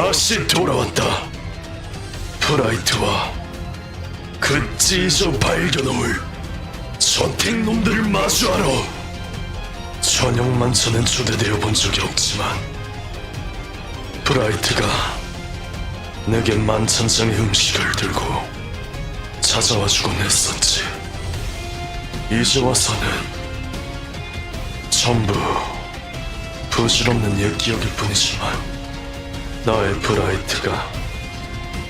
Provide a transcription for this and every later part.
다시 돌아왔다. 프라이트와 그 찢어 발견놈을 전택놈들을 마주하러 저녁 만찬은 초대되어 본 적이 없지만 브라이트가 내게 만찬장의 음식을 들고 찾아와 주곤 했었지. 이제 와서는 전부 부질없는 옛 기억일 뿐이지만 나의 브라이트가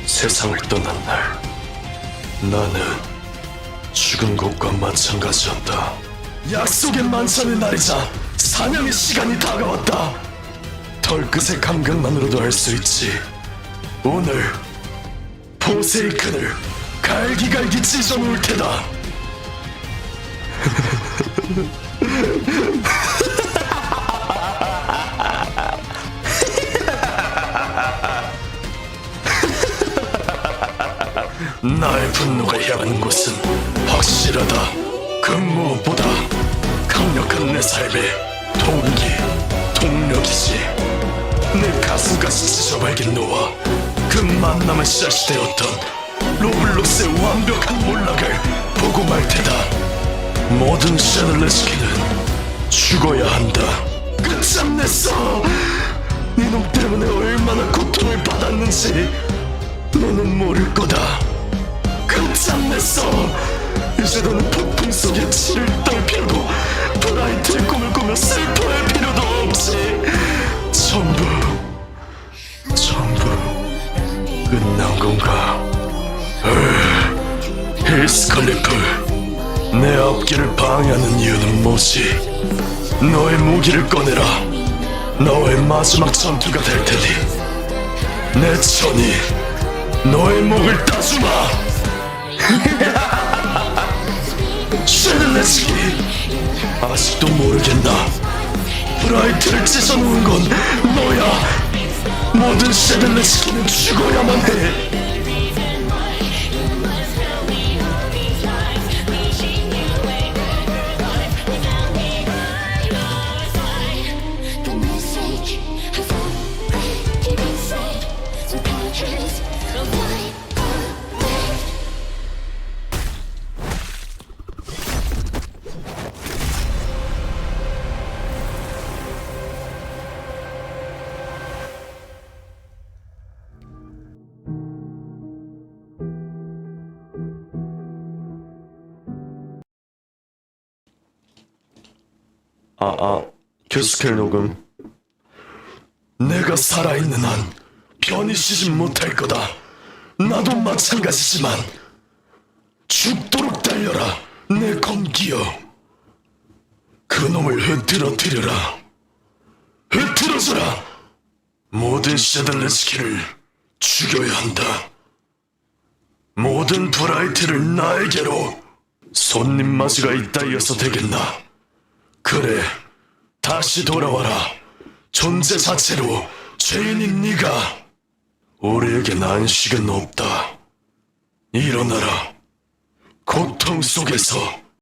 세상을 떠난 날 나는 죽은 것과 마찬가지였다. 약속의 만찬의 날이자 사냥의 시간이 다가왔다. 털끝의 감각만으로도 알 수 있지. 오늘 포세이큰을 갈기갈기 찢어놓을 테다. 나의 분노가 향하는 곳은 확실하다. 그 무엇보다 강력한 내 삶의 동기, 동력이지. 내 가슴까지 찢어발긴 너와 그 만남의 씨앗이 되었던 로블록스의 완벽한 몰락을 보고 말 테다. 모든 샤들레스키는 죽어야 한다. 끝장냈어. 네놈 때문에 얼마나 고통을 받았는지 너는 모를 거다. 끝장냈어. 이제 너는 폭풍 속에 치를 떨피고 브라이트의 꿈을 꾸며 슬퍼할 필요도 없지. 전부, 전부 끝난 건가? 힐스컬리프, 내 앞길을 방해하는 이유는 뭐지? 너의 무기를 꺼내라. 너의 마지막 전투가 될 테니 내 천이 너의 목을 따주마. 쉐들레스키 아직도 모르겠나? 브라이트를 찢어놓은 건 너야. 모든 쉐들레스키는 죽어야만 해. 아, 아, 교스켈 녹음. 내가 살아있는 한 편히 쉬진 못할 거다. 나도 마찬가지지만 죽도록 달려라, 내 검기여. 그놈을 흐트러뜨려라. 흐트러져라. 모든 샤들레스키를 죽여야 한다. 모든 브라이트를 나에게로 손님 맞이가 있다이어서 되겠나? 그래, 다시 돌아와라. 존재 자체로 죄인인 네가 우리에겐 안식은 없다. 일어나라. 고통 속에서